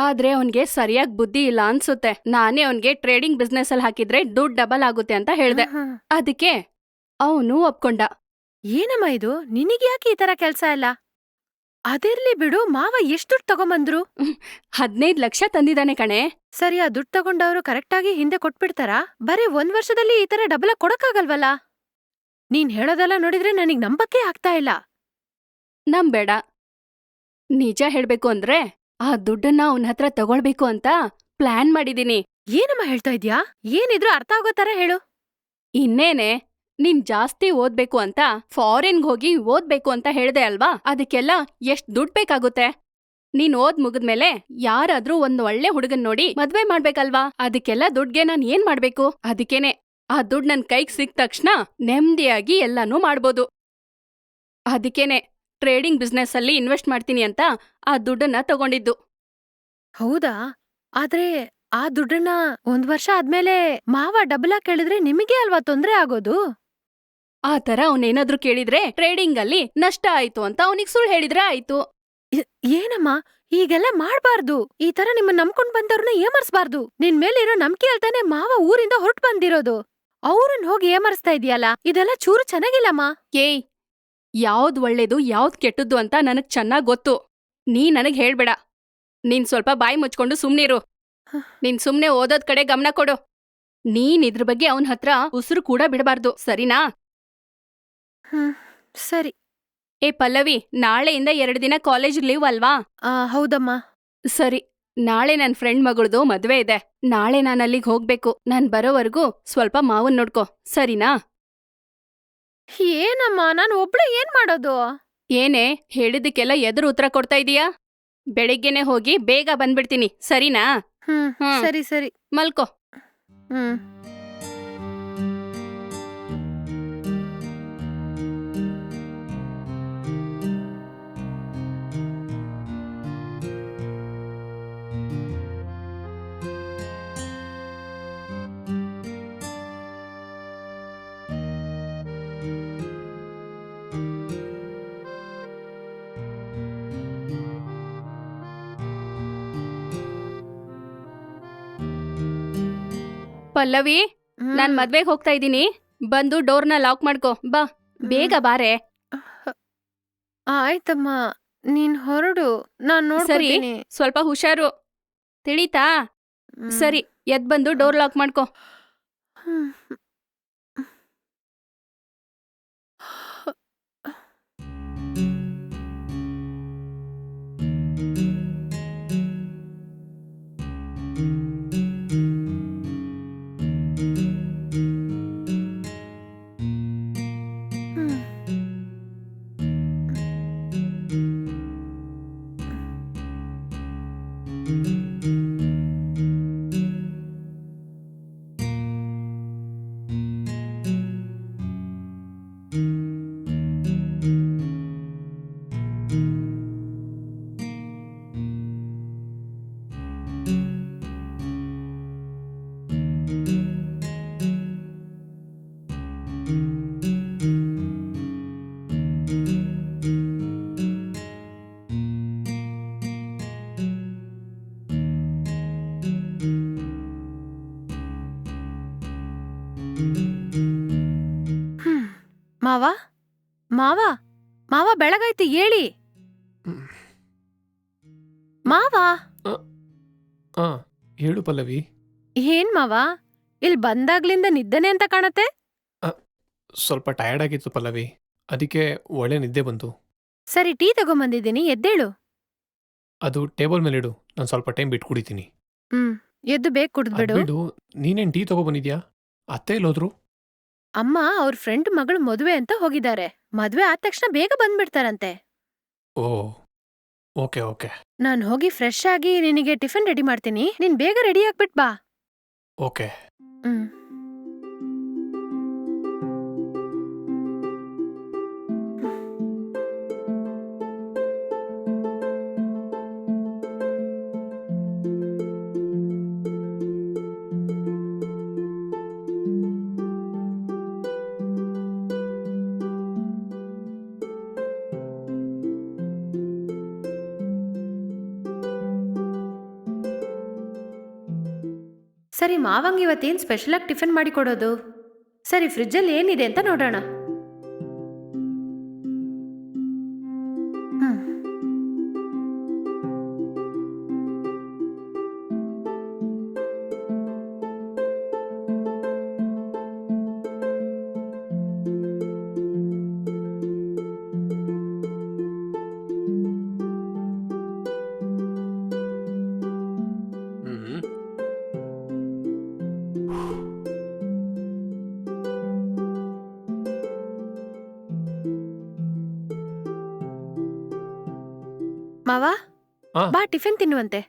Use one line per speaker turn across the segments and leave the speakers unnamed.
ಆದ್ರೆ ಅವನ್ಗೆ ಸರಿಯಾಗಿ ಬುದ್ಧಿ ಇಲ್ಲ ಅನ್ಸುತ್ತೆ. ನಾನೇ ಅವನ್ಗೆ ಟ್ರೇಡಿಂಗ್ ಬಿಸ್ನೆಸ್ ಅಲ್ಲಿ ಹಾಕಿದ್ರೆ ದುಡ್ಡು ಡಬಲ್ ಆಗುತ್ತೆ ಅಂತ ಹೇಳ್ದೆ.
ಆಹಾ.
ಅದಕ್ಕೆ ಅವನು ಒಪ್ಕೊಂಡ.
ಏನಮ್ಮ ಇದು? ನಿನಗೆ ಯಾಕೆ ಈ ತರ ಕೆಲ್ಸ ಇಲ್ಲ? ಅದಿರ್ಲಿ ಬಿಡು ಮಾವ ಎಷ್ಟ್ ದುಡ್ಡು ತಗೊಂಬಂದ್ರು?
ಹದ್ನೈದ್ ಲಕ್ಷ ತಂದಿದ್ದಾನೆ ಕಣೆ.
ಸರಿ ಆ ದುಡ್ಡು ತಗೊಂಡವ್ರು ಕರೆಕ್ಟಾಗಿ ಹಿಂದೆ ಕೊಟ್ಬಿಡ್ತಾರಾ? ಬರೀ ಒಂದ್ ವರ್ಷದಲ್ಲಿ ಈ ತರ ಡಬಲ ಕೊಡಕ್ಕಾಗಲ್ವಲ್ಲ? ನೀನ್ ಹೇಳೋದೆಲ್ಲ ನೋಡಿದ್ರೆ ನನಗ್ ನಂಬಕ್ಕೆ ಆಗ್ತಾ ಇಲ್ಲ.
ನಂಬೇಡ. ನಿಜ ಹೇಳ್ಬೇಕು ಅಂದ್ರೆ ಆ ದುಡ್ಡನ್ನ ಅವನ ಹತ್ರ ತಗೊಳ್ಬೇಕು ಅಂತ ಪ್ಲಾನ್ ಮಾಡಿದೀನಿ.
ಏನಮ್ಮ ಹೇಳ್ತಾ ಇದ್ಯಾ? ಏನಿದ್ರು ಅರ್ಥ ಆಗೋ ತರ ಹೇಳು.
ಇನ್ನೇನೆ ನೀನ್ ಜಾಸ್ತಿ ಓದ್ಬೇಕು ಅಂತ ಫಾರಿನ್ಗ್ ಹೋಗಿ ಓದ್ಬೇಕು ಅಂತ ಹೇಳ್ದೆ ಅಲ್ವಾ? ಅದಕ್ಕೆಲ್ಲ ಎಷ್ಟ್ ದುಡ್ಡ್ ಬೇಕಾಗುತ್ತೆ? ನೀನ್ ಓದ್ ಮುಗಿದ್ಮೇಲೆ ಯಾರಾದ್ರೂ ಒಂದ್ ಒಳ್ಳೆ ಹುಡುಗನ್ ನೋಡಿ ಮದ್ವೆ ಮಾಡ್ಬೇಕಲ್ವಾ? ಅದಕ್ಕೆಲ್ಲ ದುಡ್ಗೆ ನಾನ್ ಏನ್ ಮಾಡ್ಬೇಕು? ಅದಕ್ಕೇನೆ ಆ ದುಡ್ಡ್ ನನ್ ಕೈಗ್ ಸಿಕ್ಕ ತಕ್ಷಣ ನೆಮ್ಮದಿಯಾಗಿ ಎಲ್ಲಾನು ಮಾಡ್ಬೋದು. ಅದಕ್ಕೇನೆ ಟ್ರೇಡಿಂಗ್ ಬಿಸ್ನೆಸ್ ಅಲ್ಲಿ ಇನ್ವೆಸ್ಟ್ ಮಾಡ್ತೀನಿ ಅಂತ ಆ ದುಡ್ಡನ್ನ ತಗೊಂಡಿದ್ದು.
ಹೌದಾ? ಆದ್ರೆ ಆ ದುಡ್ಡನ್ನ ಒಂದ್ ವರ್ಷ ಆದ್ಮೇಲೆ ಮಾವ ಡಬಲ ಕೇಳಿದ್ರೆ ನಿಮಗೆ ಅಲ್ವಾ ತೊಂದ್ರೆ ಆಗೋದು?
ಆ ತರ ಅವನೇನಾದ್ರೂ ಕೇಳಿದ್ರೆ ಟ್ರೇಡಿಂಗ್ ಅಲ್ಲಿ ನಷ್ಟ ಆಯ್ತು ಅಂತ ಅವನಿಗೆ ಸುಳ್ಳು ಹೇಳಿದ್ರೆ ಆಯ್ತು.
ಇ- ಏನಮ್ಮ? ಹೀಗೆಲ್ಲ ಮಾಡ್ಬಾರ್ದು. ಈ ತರ ನಿಮ್ಮ ನಂಬ್ಕೊಂಡ್ ಬಂದವ್ರನ್ನ ಏಮರ್ಸ್ಬಾರ್ದು. ನಿನ್ ಮೇಲಿರೋ ನಂಬಿಕೆ ಅಲ್ತಾನೆ ಮಾವ ಊರಿಂದ ಹೊರಟು ಬಂದಿರೋದು. ಅವ್ರನ್ನ ಹೋಗಿ ಏಮರ್ಸ್ತಾ ಇದೀಯಲ್ಲ? ಇದೆಲ್ಲ ಚೂರು ಚೆನ್ನಾಗಿಲ್ಲಮ್ಮ.
ಏಯ್ ಯಾವ್ದ್ ಒಳ್ಳೇದು ಯಾವ್ದ್ ಕೆಟ್ಟದ್ದು ಅಂತ ನನಗ್ ಚೆನ್ನಾಗ್ ಗೊತ್ತು. ನೀ ನನಗ್ ಹೇಳ್ಬೇಡ. ನೀನ್ ಸ್ವಲ್ಪ ಬಾಯಿ ಮುಚ್ಕೊಂಡು ಸುಮ್ನಿರು. ನೀನ್ ಸುಮ್ನೆ ಓದೋದ್ ಕಡೆ ಗಮನ ಕೊಡು. ನೀನ್ ಇದ್ರ ಬಗ್ಗೆ ಅವನ್ ಹತ್ರ ಉಸಿರು ಕೂಡ ಬಿಡಬಾರ್ದು ಸರಿನಾ?
ಹ್ಮ್ ಸರಿ.
ಏ ಪಲ್ಲವಿ ನಾಳೆಯಿಂದ ಎರಡ್ ದಿನ ಕಾಲೇಜ್ ಲೀವ್ ಅಲ್ವಾ?
ಆ ಹೌದಮ್ಮ.
ಸರಿ. ನಾಳೆ ನನ್ ಫ್ರೆಂಡ್ ಮಗಳದು ಮದ್ವೆ ಇದೆ. ನಾಳೆ ನಾನಲ್ಲಿಗ್ ಹೋಗ್ಬೇಕು. ನಾನ್ ಬರೋವರೆಗೂ ಸ್ವಲ್ಪ ಮಾವನ್ ನೋಡ್ಕೋ. ಸರಿನಾ?
ಏನಮ್ಮ? ನಾನು ಒಬ್ಳೆ ಏನ್ ಮಾಡೋದು?
ಏನೇ ಹೇಳಿದಕ್ಕೆಲ್ಲ ಎದುರು ಉತ್ತರ ಕೊಡ್ತಾ ಇದೀಯಾ? ಬೆಳಿಗ್ಗೆನೆ ಹೋಗಿ ಬೇಗ ಬಂದ್ಬಿಡ್ತೀನಿ ಸರಿನಾ?
ಹ್ಮ್
ಹ್ಮ್.
ಸರಿ ಸರಿ.
ಮಲ್ಕೋ.
ಹ್ಮ್.
ಪಲ್ಲವಿ. ನಾನ್ ಮದ್ವೆಗ್ ಹೋಗ್ತಾ ಇದ್ದೀನಿ. ಬಂದು ಡೋರ್ನ ಲಾಕ್ ಮಾಡ್ಕೋ. ಬಾ. ಬೇಗ ಬಾರೆ.
ಆಯ್ತಮ್ಮ. ನೀನ್ ಹೊರಡು. ನಾನು
ಸರಿ. ಸ್ವಲ್ಪ ಹುಷಾರು. ತಿಳಿತಾ? ಸರಿ. ಎದ್ ಬಂದು ಡೋರ್ ಲಾಕ್ ಮಾಡ್ಕೋ.
ಮಾವ? ಮಾವ? ಮಾವ ಬೆಳಗಾಯ್ತು ಹೇಳಿ. ಮಾವಾ?
ಆ ಹೇಳು ಪಲ್ಲವಿ.
ಏನ್ ಮಾವ? ಇಲ್ಲಿ ಬಂದಾಗ್ಲಿಂದ ನಿದ್ದನೆ ಅಂತ ಕಾಣತ್ತೆ?
ಸ್ವಲ್ಪ ಟಯರ್ಡ್ ಆಗಿತ್ತು ಪಲ್ಲವಿ. ಅದಕ್ಕೆ ಒಳ್ಳೆ ನಿದ್ದೆ ಬಂತು.
ಸರಿ ಟೀ ತಗೊಂಬಂದಿದ್ದೀನಿ ಎದ್ದೇಳು.
ಅದು ಟೇಬಲ್ ಮೇಲೆ ಇಡು ನಾನು ಸ್ವಲ್ಪ ಟೈಮ್ ಬಿಟ್ಟು ಕುಡಿತೀನಿ
ಹ್ಮ್ ಎದ್ದು ಬೇಗ ಕುಡಿದ್ಬಿಡು.
ನೀನೇನ್ ನೀನೇನು ಟೀ ತಗೊಬಂದಿದ್ಯಾ ಅತ್ತೆ ಎಲ್ಲೋದ್ರು?
ಅಮ್ಮ ಅವ್ರ ಫ್ರೆಂಡ್ ಮಗಳು ಮದುವೆ ಅಂತ ಹೋಗಿದ್ದಾರೆ. ಮದ್ವೆ ಆದ ತಕ್ಷಣ ಬೇಗ ಬಂದ್ಬಿಡ್ತಾರಂತೆ.
ಓ ಓಕೆ ಓಕೆ.
ನಾನ್ ಹೋಗಿ ಫ್ರೆಶ್ ಆಗಿ ನಿನಗೆ ಟಿಫಿನ್ ರೆಡಿ ಮಾಡ್ತೀನಿ. ನೀನ್ ಬೇಗ ರೆಡಿ ಆಗ್ಬಿಟ್ ಬಾ.
ಓಕೆ.
ಹ್ಮ್. ಸರಿ ಮಾವಂಗೆ ಇವತ್ತೇನು ಸ್ಪೆಷಲಾಗಿ ಟಿಫಿನ್ ಮಾಡಿ ಕೊಡೋದು? ಸರಿ ಫ್ರಿಜ್ಜಲ್ಲಿ ಏನಿದೆ ಅಂತ ನೋಡೋಣ. ಮಾವ?
ಆ.
ಬಾ ಟಿಫಿನ್ ತಿನ್ನುವಂತೆ.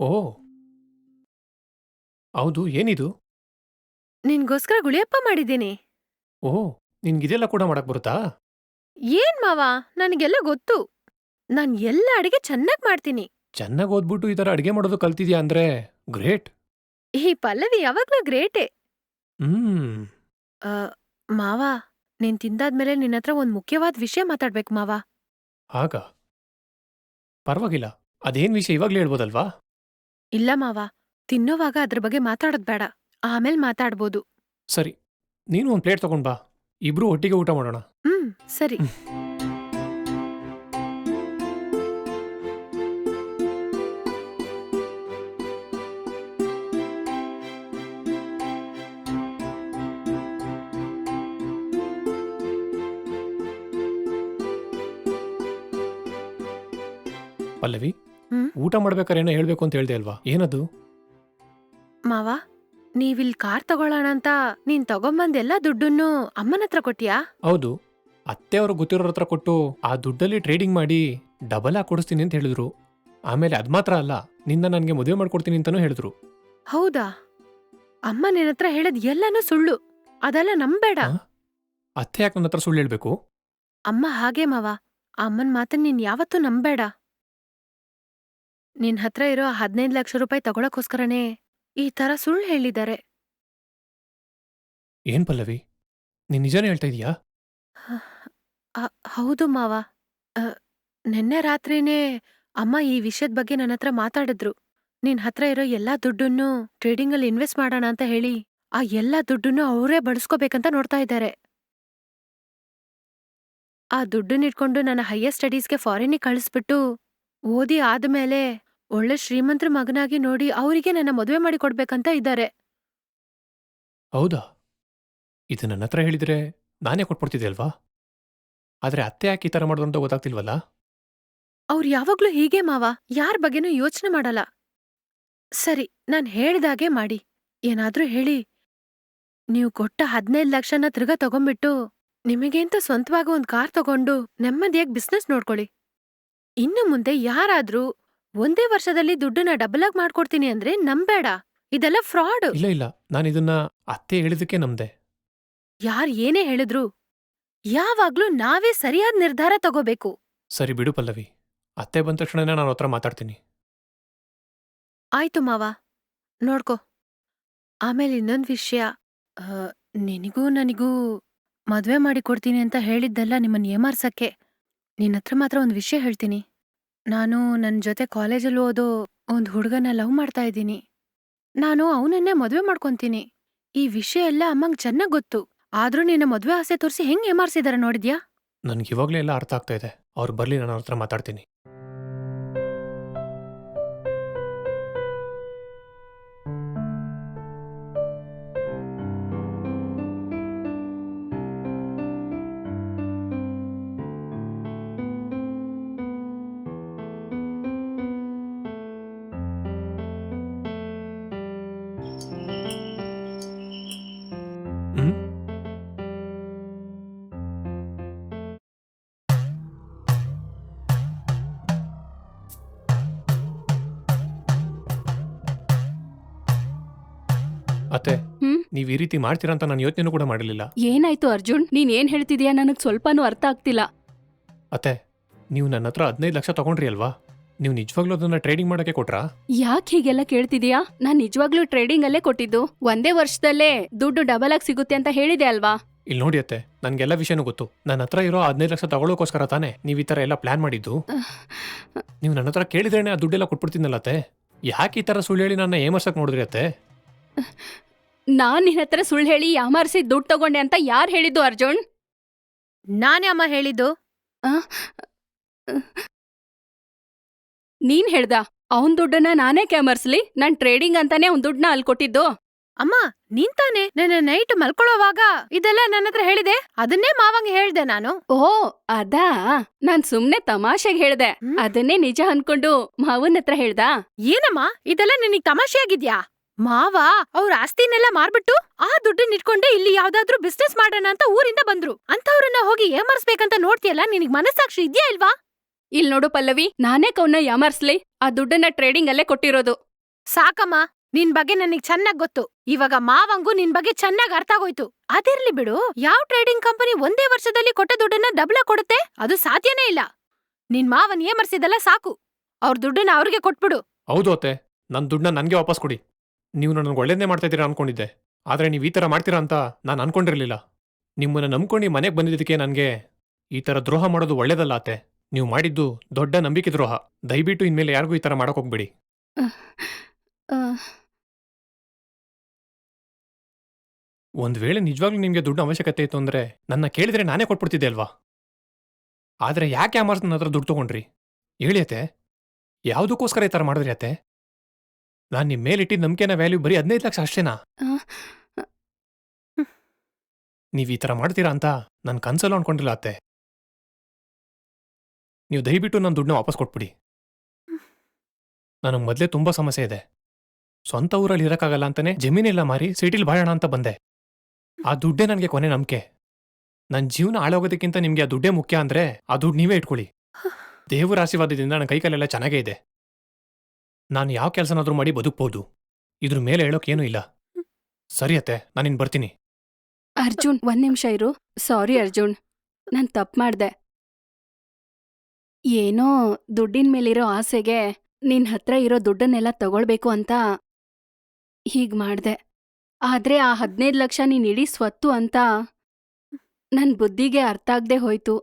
ಓ. ಹೌದು ಏನಿದು?
ನಿನ್ಗೋಸ್ಕರ ಗುಳಿಯಪ್ಪ ಮಾಡಿದ್ದೀನಿ.
ಓ ನಿನ್ಗಿದೆಲ್ಲ ಕೂಡ ಮಾಡಕ್ ಬರುತ್ತಾ?
ಏನ್ ಮಾವ? ನನಗೆಲ್ಲ ಗೊತ್ತು. ನಾನ್ ಎಲ್ಲ ಅಡಿಗೆ ಚೆನ್ನಾಗ್ ಮಾಡ್ತೀನಿ.
ಚೆನ್ನಾಗಿ ಓದ್ಬಿಟ್ಟು ಈ ತರ ಅಡಿಗೆ ಮಾಡೋದು ಕಲ್ತಿದ್ಯಾ ಅಂದ್ರೆ? ಗ್ರೇಟ್.
ಈ ಪಲ್ಲವಿ ಯಾವಾಗ್ಲೂ ಗ್ರೇಟೆ.
ಹ್ಮ್.
ಆ, ಮಾವ ನೀನ್ ತಿಂದಾದ್ಮೇಲೆ ನಿನ್ನತ್ರ ಒಂದ್ ಮುಖ್ಯವಾದ ವಿಷಯ ಮಾತಾಡ್ಬೇಕು ಮಾವ.
ಆಗ. ಪರವಾಗಿಲ್ಲ ಅದೇನ್ ವಿಷಯ ಇವಾಗ್ಲೇ ಹೇಳ್ಬೋದಲ್ವಾ?
ಇಲ್ಲ ಮಾವ ತಿನ್ನೋವಾಗ ಅದ್ರ ಬಗ್ಗೆ ಮಾತಾಡೋದ್ ಬೇಡ ಆಮೇಲ್ ಮಾತಾಡ್ಬೋದು.
ಸರಿ ನೀನು ಒಂದ್ ಪ್ಲೇಟ್ ತಗೊಂಡ್ ಬಾ ಇಬ್ರು ಒಟ್ಟಿಗೆ ಊಟ ಮಾಡೋಣ.
ಹ್ಮ್ ಸರಿ.
ಊಟ ಮಾಡ್ಬೇಕಾದ್ರೆ ಏನೋ ಹೇಳ್ಬೇಕು ಅಂತ ಹೇಳ್ದೆ ಅಲ್ವಾ? ಏನದು?
ಮಾವ ನೀವಿಲ್ ಕಾರ್ ತಗೊಳ್ಳೋಣ ಅಂತ ನೀನ್ ತಗೊಂಬಂದ್ ಎಲ್ಲಾ ದುಡ್ಡನ್ನು ಅಮ್ಮನ ಹತ್ರ ಕೊಟ್ಟಿಯಾ?
ಹೌದು. ಅತ್ತೆ ಅವರು ಗೊತ್ತಿರೋರ ಹತ್ರ ಕೊಟ್ಟು ಆ ದುಡ್ಡಲ್ಲಿ ಟ್ರೇಡಿಂಗ್ ಮಾಡಿ ಡಬಲ್ ಆಗಿ ಕೊಡಿಸ್ತೀನಿ ಅಂತ ಹೇಳಿದ್ರು. ಆಮೇಲೆ ಅದ್ ಮಾತ್ರ ಅಲ್ಲ ನಿನ್ನ ನನಗೆ ಮದುವೆ ಮಾಡ್ಕೊಡ್ತೀನಿ ಅಂತಾನೂ ಹೇಳಿದ್ರು.
ಹೌದಾ? ಅಮ್ಮ ನಿನ್ನ ಹತ್ರ ಹೇಳದ್ ಎಲ್ಲನೂ ಸುಳ್ಳು. ಅದೆಲ್ಲ ನಂಬೇಡ.
ಆ? ಅತ್ತೆ ಯಾಕೆ ನನ್ನ ಹತ್ರ ಸುಳ್ಳು ಹೇಳ್ಬೇಕು?
ಅಮ್ಮ ಹಾಗೆ ಮಾವ. ಆ ಅಮ್ಮನ್ ಮಾತನ್ ನೀನ್ ಯಾವತ್ತೂ ನಂಬೇಡ. ನಿನ್ ಹತ್ರ ಇರೋ ಹದಿನೈದು ಲಕ್ಷ ರೂಪಾಯಿ ತಗೊಳಕ್ಕೋಸ್ಕರನೇ ಈ ತರ ಸುಳ್ಳು ಹೇಳಿದ್ದಾರೆ.
ಏನ್ ಪಲ್ಲವಿ? ನೀನ್ ನಿಜಾನೇ ಹೇಳ್ತಾ ಇದೀಯಾ?
ಅ- ಹೌದು ಮಾವ. ಅ, ನೆನ್ನೆ ರಾತ್ರಿನೇ ಅಮ್ಮ ಈ ವಿಷಯದ ಬಗ್ಗೆ ನನ್ನ ಹತ್ರ ಮಾತಾಡಿದ್ರು. ನಿನ್ ಹತ್ರ ಇರೋ ಎಲ್ಲಾ ದುಡ್ಡನ್ನು ಟ್ರೇಡಿಂಗಲ್ಲಿ ಇನ್ವೆಸ್ಟ್ ಮಾಡೋಣ ಅಂತ ಹೇಳಿ ಆ ಎಲ್ಲಾ ದುಡ್ಡನ್ನು ಅವರೇ ಬಳಸ್ಕೋಬೇಕಂತ ನೋಡ್ತಾ ಇದ್ದಾರೆ. ಆ ದುಡ್ಡನ್ನ ಇಟ್ಕೊಂಡು ನನ್ನ ಹೈಯರ್ ಸ್ಟಡೀಸ್ಗೆ ಫಾರಿನಿಗೆ ಕಳಿಸ್ಬಿಟ್ಟು ಓದಿ ಆದ್ಮೇಲೆ ಒಳ್ಳೆ ಶ್ರೀಮಂತ್ರ ಮಗನಾಗಿ ನೋಡಿ ಅವರಿಗೆ ನನ್ನ ಮದುವೆ ಮಾಡಿ ಕೊಡ್ಬೇಕಂತ ಇದ್ದಾರೆ.
ಹೌದಾ? ಇದು ನನ್ನ ಹತ್ರ ಹೇಳಿದ್ರೆ ನಾನೇ ಕೊಟ್ಬಿಡ್ತಿದ್ದೆ ಅಲ್ವಾ? ಆದ್ರೆ ಅತ್ತೆ ಯಾಕೆ ಈ ತರ ಮಾಡೋದು ಅಂತ ಗೊತ್ತಾಗ್ತಿಲ್ವಲ್ಲ?
ಅವ್ರು ಯಾವಾಗ್ಲೂ ಹೀಗೆ ಮಾವ ಯಾರ್ ಬಗ್ಗೆನೂ ಯೋಚನೆ ಮಾಡಲ್ಲ. ಸರಿ ನಾನ್ ಹೇಳ್ದಾಗೆ ಮಾಡಿ. ಏನಾದ್ರೂ ಹೇಳಿ. ನೀವು ಕೊಟ್ಟ ಹದಿನೈದು ಲಕ್ಷನ ತಿರ್ಗ ತಗೊಂಬಿಟ್ಟು ನಿಮಗೇಂತ ಸ್ವಂತವಾಗಿ ಒಂದ್ ಕಾರ್ ತಗೊಂಡು ನೆಮ್ಮದಿಯಾಗಿ ಬಿಸ್ನೆಸ್ ನೋಡ್ಕೊಳ್ಳಿ. ಇನ್ನು ಮುಂದೆ ಯಾರಾದ್ರೂ ಒಂದೇ ವರ್ಷದಲ್ಲಿ ದುಡ್ಡನ್ನ ಡಬಲ್ ಆಗಿ ಮಾಡ್ಕೊಡ್ತೀನಿ ಅಂದ್ರೆ ನಂಬೇಡ ಇದೆಲ್ಲ ಫ್ರಾಡ್.
ಇಲ್ಲ ಇಲ್ಲ. ನಾನು ಇದನ್ನ ಅತ್ತೆ ಹೇಳಿದಕ್ಕೆ ನಮ್ದೆ
ಯಾರ್ ಏನೇ ಹೇಳಿದ್ರು ಯಾವಾಗ್ಲೂ ನಾವೇ ಸರಿಯಾದ ನಿರ್ಧಾರ ತಗೋಬೇಕು.
ಸರಿ ಬಿಡು ಪಲ್ಲವಿ. ಅತ್ತೆ ಬಂದ ತಕ್ಷಣನೇ ನಾನು ಹತ್ರ ಮಾತಾಡ್ತೀನಿ.
ಆಯ್ತು ಮಾವ. ನೋಡ್ಕೊ. ಆಮೇಲೆ ಇನ್ನೊಂದ್ ವಿಷಯ. ಆ, ನಿನಗೂ ನನಗೂ ಮದ್ವೆ ಮಾಡಿ ಕೊಡ್ತೀನಿ ಅಂತ ಹೇಳಿದ್ದೆಲ್ಲ ನಿಮ್ಮನ್ನ ಏಮಾರ್ಸಕ್ಕೆ. ನಿನ್ನ ಹತ್ರ ಮಾತ್ರ ಒಂದು ವಿಷಯ ಹೇಳ್ತೀನಿ. ನಾನು ನನ್ನ ಜೊತೆ ಕಾಲೇಜಲ್ಲಿ ಓದೋ ಒಂದು ಹುಡುಗನ ಲವ್ ಮಾಡ್ತಾ ಇದ್ದೀನಿ. ನಾನು ಅವನನ್ನೇ ಮದುವೆ ಮಾಡ್ಕೊಂತೀನಿ. ಈ ವಿಷಯ ಎಲ್ಲ ಅಮ್ಮಂಗ್ ಚೆನ್ನಾಗ್ ಗೊತ್ತು. ಆದ್ರೂ ನಿನ್ನ ಮದುವೆ ಆಸೆ ತೋರಿಸಿ ಹೆಂಗ್ ಏಮಾರ್ಸಿದಾರೆ ನೋಡಿದ್ಯಾ?
ನನ್ಗೆ ಇವಾಗ್ಲೇ ಎಲ್ಲ ಅರ್ಥ ಆಗ್ತಾ ಇದೆ. ಅವ್ರು ಬರ್ಲಿ, ನಾನು ಅವ್ರ ಹತ್ರ ಮಾತಾಡ್ತೀನಿ. ಅತ್ತೆ
ಹ್ಮ್?
ನೀವ್ ಈ ರೀತಿ ಮಾಡ್ತೀರಾ ಅಂತ ನಾನು ಯೋಚನೆ ಕೂಡ ಮಾಡಲಿಲ್ಲ
ಏನಾಯ್ತು ಅರ್ಜುನ್? ನೀನ್ ಏನ್ ಹೇಳ್ತಿದ್ಯಾ? ನನಗ್ ಸ್ವಲ್ಪನೂ ಅರ್ಥ ಆಗ್ತಿಲ್ಲ.
ಅತ್ತೆ ನೀವು ನನ್ನ ಹತ್ರ ಹದಿನೈದು ಲಕ್ಷ ತಗೊಂಡ್ರಿ ಅಲ್ವಾ? ನೀವು ನಿಜವಾಗ್ಲೂ ಅದನ್ನ ಟ್ರೇಡಿಂಗ್ ಮಾಡಕ್ಕೆ ಕೊಟ್ರಾ?
ಯಾಕೆ ಹೀಗೆಲ್ಲ ಕೇಳ್ತಿದ್ಯಾ? ನಾನ್ ನಿಜವಾಗ್ಲೂ ಟ್ರೇಡಿಂಗ್ ಅಲ್ಲೇ ಕೊಟ್ಟಿದ್ದು. ಒಂದೇ ವರ್ಷದಲ್ಲೇ ದುಡ್ಡು ಡಬಲ್ ಆಗಿ ಸಿಗುತ್ತೆ ಅಂತ ಹೇಳಿದೆ ಅಲ್ವಾ?
ಇಲ್ಲಿ ನೋಡಿ ಅತ್ತೆ ನನ್ಗೆಲ್ಲ ವಿಷಯನೂ ಗೊತ್ತು. ನನ್ನ ಹತ್ರ ಇರೋ ಹದಿನೈದು ಲಕ್ಷ ತಗೊಳ್ಳೋಕೋಸ್ಕರ ತಾನೇ ನೀವು ಈ ತರ ಎಲ್ಲ ಪ್ಲಾನ್ ಮಾಡಿದ್ದು. ನೀವು ನನ್ನ ಹತ್ರ ಕೇಳಿದ್ರೇನೆ ಆ ದುಡ್ಡೆಲ್ಲ ಕೊಟ್ಬಿಡ್ತೀನಲ್ಲ ಅತ್ತೆ. ಯಾಕೆ ಈ ತರ ಸುಳ್ಳು ಹೇಳಿ ನನ್ನ ಏಮರ್ಸಕ್ ನೋಡಿದ್ರಿ ಅತ್ತೆ?
ನಾನ್ ನಿನ್ನ ಹತ್ರ ಸುಳ್ಳು ಹೇಳಿ ಯಾಮಾರಿಸಿ ದುಡ್ಡು ತಗೊಂಡೆ ಅಂತ ಯಾರ್ ಹೇಳಿದ್ದು ಅರ್ಜುನ್?
ನಾನೇ ಅಮ್ಮ ಹೇಳಿದ್ದು?
ನೀನ್ ಹೇಳ್ದ ಅವನ್ ದುಡ್ಡನ್ನ ನಾನೇ ಕ್ಯಾಮರ್ಸ್ಲಿ? ನಾನ್ ಟ್ರೇಡಿಂಗ್ ಅಂತಾನೆ ಅವ್ನ್ ದುಡ್ಡನ್ನ ಅಲ್ಲಿ ಕೊಟ್ಟಿದ್ದು.
ಅಮ್ಮ ನೀನ್ ತಾನೇ ನನ್ನ ನೈಟ್ ಮಲ್ಕೊಳ್ಳೋವಾಗ ಇದೆಲ್ಲ ನನ್ನ ಹತ್ರ ಹೇಳಿದೆ? ಅದನ್ನೇ ಮಾವಂಗ್ ಹೇಳ್ದೆ ನಾನು.
ಓ ಅದಾ? ನಾನ್ ಸುಮ್ನೆ ತಮಾಷೆಗೆ ಹೇಳ್ದೆ.
ಹ್ಮ್?
ಅದನ್ನೇ ನಿಜ ಅನ್ಕೊಂಡು ಮಾವನ್ ಹತ್ರ ಹೇಳ್ದ.
ಏನಮ್ಮ? ಇದೆಲ್ಲ ನಿನಗ್ ತಮಾಷೆ ಆಗಿದ್ಯಾ ಮಾವ ಅವ್ರ ಆಸ್ತಿನೆಲ್ಲ ಮಾರ್ಬಿಟ್ಟು ಆ ದುಡ್ಡನ್ನ ಇಟ್ಕೊಂಡೆ ಇಲ್ಲಿ ಯಾವ್ದಾದ್ರೂ ಬಿಸ್ನೆಸ್ ಮಾಡೋಣ ಅಂತ ಊರಿಂದ ಬಂದ್ರು. ಅಂತವ್ರನ್ನ ಹೋಗಿ ಏಮರ್ಸ್ಬೇಕಂತ ನೋಡ್ತಿಯಲ್ಲ ನಿನಗ್ ಮನಸ್ಸಾಕ್ಷಿ ಇದ್ಯಾ ಇಲ್ವಾ?
ಇಲ್ ನೋಡು ಪಲ್ಲವಿ ನಾನೇ ಕೌನ್ನ ಯಾಮರ್ಸ್ಲಿ ಆ ದುಡ್ಡನ್ನ ಟ್ರೇಡಿಂಗ್ ಅಲ್ಲೇ ಕೊಟ್ಟಿರೋದು.
ಸಾಕಮ್ಮ ನಿನ್ ಬಗ್ಗೆ ನನಗ್ ಚೆನ್ನಾಗ್ ಗೊತ್ತು. ಇವಾಗ ಮಾವಂಗೂ ನಿನ್ ಬಗ್ಗೆ ಚೆನ್ನಾಗ್ ಅರ್ಥ ಆಗೋಯ್ತು. ಅದಿರ್ಲಿ ಬಿಡು ಯಾವ ಟ್ರೇಡಿಂಗ್ ಕಂಪನಿ ಒಂದೇ ವರ್ಷದಲ್ಲಿ ಕೊಟ್ಟ ದುಡ್ಡನ್ನ ಡಬ್ಲ ಕೊಡುತ್ತೆ? ಅದು ಸಾಧ್ಯನೇ ಇಲ್ಲ. ನಿನ್ ಮಾವನ್ ಏಮರ್ಸಿದಲ್ಲ ಸಾಕು. ಅವ್ರ ದುಡ್ಡನ್ನ ಅವ್ರಿಗೆ ಕೊಟ್ಬಿಡು.
ಹೌದು ನನ್ ನನ್ನ ದುಡ್ಡನ್ನ ನನಗೆ ವಾಪಸ್ ಕೊಡಿ. ನೀವು ನನಗೆ ಒಳ್ಳೇದೇ ಮಾಡ್ತಾ ಇದ್ದೀರಾ ಅನ್ಕೊಂಡಿದ್ದೆ. ಆದರೆ ನೀವು ಈ ಥರ ಮಾಡ್ತೀರಾ ಅಂತ ನಾನು ಅನ್ಕೊಂಡಿರಲಿಲ್ಲ. ನಿಮ್ಮನ್ನು ನಂಬ್ಕೊಂಡು ಮನೆಗೆ ಬಂದಿದ್ದಕ್ಕೆ ನನಗೆ ಈ ಥರ ದ್ರೋಹ ಮಾಡೋದು ಒಳ್ಳೇದಲ್ಲ ಅತ್ತೆ. ನೀವು ಮಾಡಿದ್ದು ದೊಡ್ಡ ನಂಬಿಕೆ ದ್ರೋಹ. ದಯವಿಟ್ಟು ಇನ್ಮೇಲೆ ಯಾರಿಗೂ ಈ ಥರ ಮಾಡೋಕೆ ಹೋಗ್ಬೇಡಿ.
ಒಂದು
ಒಂದ್ ವೇಳೆ ನಿಜವಾಗ್ಲೂ ನಿಮಗೆ ದುಡ್ಡು ಅವಶ್ಯಕತೆ ಇತ್ತು ಅಂದರೆ ನನ್ನ ಕೇಳಿದ್ರೆ ನಾನೇ ಕೊಟ್ಬಿಡ್ತಿದ್ದೆ ಅಲ್ವಾ? ಆದರೆ ಯಾಕೆ ಅಮರ್ಸ್ ನನ್ನ ಹತ್ರ ದುಡ್ಡು ತಗೊಂಡ್ರಿ? ಹೇಳಿ ಅತ್ತೆ. ಯಾವುದಕ್ಕೋಸ್ಕರ ಈ ಥರ ಮಾಡಿದ್ರಿ ಅತ್ತೆ? ನಾನು ನಿಮ್ ಮೇಲೆ ಇಟ್ಟಿದ್ದ ನಂಬಿಕೆನ ವ್ಯಾಲ್ಯೂ ಬರೀ ಹದಿನೈದು ಲಕ್ಷ ಅಷ್ಟೇನಾ?
ಆ,
ನೀವು ಈ ತರ ಮಾಡ್ತೀರಾ ಅಂತ ನನ್ ಕನ್ಸಲ್ಲೂ ಅನ್ಕೊಂಡಿಲ್ಲ ಅತ್ತೆ. ನೀವು ದಯವಿಟ್ಟು ನನ್ನ ದುಡ್ಡನ್ನ ವಾಪಸ್ ಕೊಟ್ಬಿಡಿ. ನನಗೆ ಮೊದಲೇ ತುಂಬಾ ಸಮಸ್ಯೆ ಇದೆ. ಸ್ವಂತ ಊರಲ್ಲಿ ಇರಕ್ಕಾಗಲ್ಲ ಅಂತಾನೆ ಜಮೀನೆಲ್ಲ ಮಾರಿ ಸಿಟಿಲಿ ಬಾಳೋಣ ಅಂತ ಬಂದೆ. ಆ ದುಡ್ಡೇ ನನಗೆ ಕೊನೆ ನಂಬಿಕೆ. ನನ್ನ ಜೀವನ ಹಾಳಾಗೋದಕ್ಕಿಂತ ನಿಮಗೆ ಆ ದುಡ್ಡೇ ಮುಖ್ಯ ಅಂದ್ರೆ ಆ ದುಡ್ಡು ನೀವೇ ಇಟ್ಕೊಳ್ಳಿ. ದೇವರ ಆಶೀರ್ವಾದದಿಂದ ನನ್ನ ಕೈಕಾಲೆಲ್ಲ ಚೆನ್ನಾಗೇ ಇದೆ. ನಾನು ಯಾವ ಕೆಲಸನಾದ್ರೂ ಮಾಡಿ ಬದುಕ್ಬೋದು. ಇದ್ರ ಮೇಲೆ ಹೇಳೋಕೇನೂ ಇಲ್ಲ. ಸರಿ ಅತ್ತೆ ನಾನಿನ್ ಬರ್ತೀನಿ.
ಅರ್ಜುನ್ ಒಂದ್ ನಿಮಿಷ ಇರು. ಸಾರಿ ಅರ್ಜುನ್ ನಾನ್ ತಪ್ಪು ಮಾಡ್ದೆ. ಏನೋ ದುಡ್ಡಿನ ಮೇಲಿರೋ ಆಸೆಗೆ ನಿನ್ ಹತ್ರ ಇರೋ ದುಡ್ಡನ್ನೆಲ್ಲ ತಗೊಳ್ಬೇಕು ಅಂತ ಹೀಗ್ ಮಾಡ್ದೆ. ಆದ್ರೆ ಆ ಹದಿನೈದು ಲಕ್ಷ ನೀನ್ ಇಡೀ ಸ್ವತ್ತು ಅಂತ ನನ್ ಬುದ್ಧಿಗೆ ಅರ್ಥ ಆಗ್ದೆ ಹೋಯ್ತು.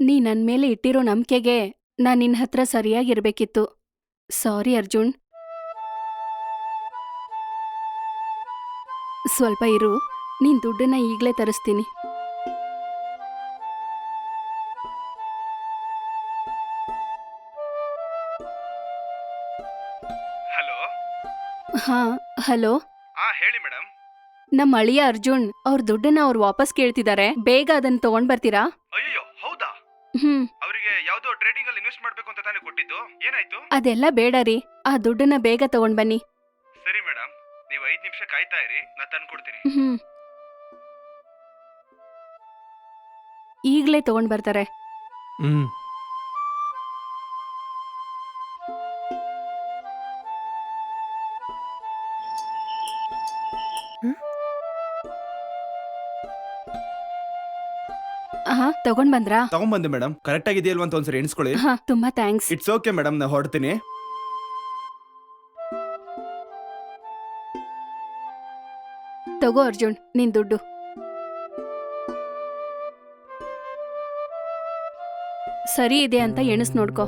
ನೀ ನನ್ ಮೇಲೆ ಇಟ್ಟಿರೋ ನಂಬಿಕೆಗೆ ನಾನ್ ನಿನ್ ಹತ್ರ ಸರಿಯಾಗಿರ್ಬೇಕಿತ್ತು. ಸಾರಿ ಅರ್ಜುನ್. ಸ್ವಲ್ಪ ಇರು ನೀನ್ ದುಡ್ಡನ್ನ ಈಗಲೇ ತರಿಸ್ತೀನಿ.
ಹಲೋ?
ಹಾ ಹಲೋ.
ಹಾ ಹೇಳಿ ಮೇಡಮ್
ನಮ್ಮ ಅಳಿಯ ಅರ್ಜುನ್ ಅವ್ರ ದುಡ್ಡನ್ನ ಅವ್ರು ವಾಪಸ್ ಕೇಳ್ತಿದ್ದಾರೆ. ಬೇಗ ಅದನ್ನ ತಗೊಂಡ್ ಬರ್ತೀರಾ?
ಅಯ್ಯೋ
ಹ್ಮ್.
ಅವರಿಗೆ ಯಾವ್ದೋ ಟ್ರೇಡಿಂಗ್ ಅಲ್ಲಿ ಇನ್ವೆಸ್ಟ್ ಮಾಡ್ಬೇಕು ಅಂತ ತಾನೇ ಕೊಟ್ಟಿದ್ದು? ಏನಾಯ್ತು?
ಅದೆಲ್ಲ ಬೇಡ ರೀ. ಆ ದುಡ್ಡನ್ನ ಬೇಗ ತಗೊಂಡ್ ಬನ್ನಿ.
ಸರಿ ಮೇಡಮ್. ನೀವು ಐದ್ ನಿಮಿಷ ಕಾಯ್ತಾ ಇರಿ ನಾ ತಂದ್ಕೊಡ್ತೀನಿ
ಹ್ಮ್. ಈಗ್ಲೇ ತಗೊಂಡ್ ಬರ್ತಾರೆ.
ಹ್ಮ್.
ಹಾ ತಗೊಂಡ್ ಬಂದ್ರಾ?
ಮೇಡಮ್ ಕರೆಕ್ಟ್ ಆಗಿದೆಯಲ್ವಾ ಅಂತ ಒಂದ್ಸರಿ ಎಣಿಸ್ಕೊಳ್ಳಿ.
ಹಾ ತುಂಬಾ ಥ್ಯಾಂಕ್ಸ್
ಇಟ್ಸ್ ಓಕೆ ಮೇಡಮ್ ನಾ ಹೊರಡ್ತೀನಿ.
ತಗೋ ಅರ್ಜುನ್ ನಿನ್ ದುಡ್ಡು. ಸರಿ ಇದೆ ಅಂತ ಎಣಿಸ್ ನೋಡ್ಕೋ.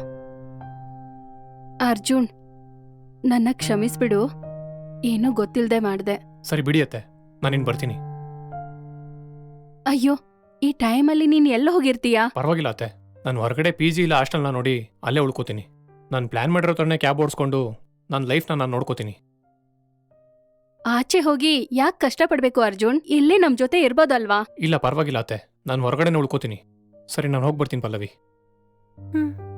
ಅರ್ಜುನ್ ನನ್ನ ಕ್ಷಮಿಸ್ಬಿಡು. ಏನೂ ಗೊತ್ತಿಲ್ದೆ ಮಾಡ್ದೆ.
ಸರಿ ಬಿಡಿಯತ್ತೆ ನಾನಿನ್ ಬರ್ತೀನಿ.
ಅಯ್ಯೋ ಈ ಟೈಮಲ್ಲಿ ನೀನ್ ಎಲ್ಲ ಹೋಗಿರ್ತೀಯಾ?
ಪರವಾಗಿಲ್ಲ ಅತ್ತೆ. ನಾನು ಹೊರಗಡೆ ಪಿ ಜಿ ಇಲ್ಲ ಹಾಸ್ಟೆಲ್ನ ನೋಡಿ ಅಲ್ಲೇ ಉಳ್ಕೋತೀನಿ. ನಾನು ಪ್ಲಾನ್ ಮಾಡಿರೋ ತರನೇ ಕ್ಯಾಬ್ ಓಡಿಸ್ಕೊಂಡು ನನ್ನ ಲೈಫ್ನ ನಾನು ನೋಡ್ಕೋತೀನಿ.
ಆಚೆ ಹೋಗಿ ಯಾಕೆ ಕಷ್ಟಪಡ್ಬೇಕು ಅರ್ಜುನ್? ಇಲ್ಲೇ ನಮ್ ಜೊತೆ ಇರ್ಬೋದಲ್ವಾ?
ಇಲ್ಲ ಪರವಾಗಿಲ್ಲ ಅತ್ತೆ. ನಾನು ಹೊರಗಡೆನೇ ಉಳ್ಕೋತೀನಿ. ಸರಿ ನಾನು ಹೋಗಿ ಬರ್ತೀನಿ ಪಲ್ಲವಿ.
ಹ್ಮ್.